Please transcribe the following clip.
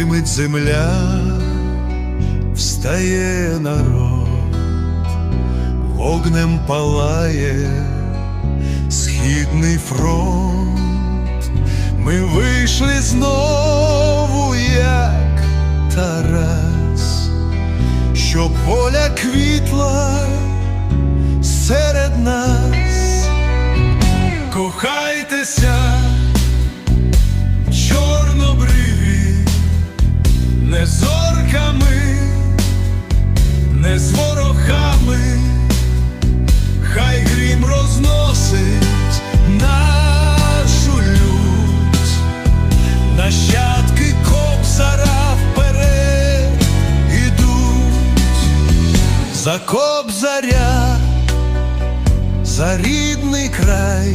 Гомонить земля, встає народ, вогнем палає східний фронт. Ми вийшли знову, як Тарас, що поля квітла серед нас. Кохайтеся, не з ворогами, хай грім розносить нашу лють, нащадки кобзара вперед ідуть, за кобзаря, за рідний край,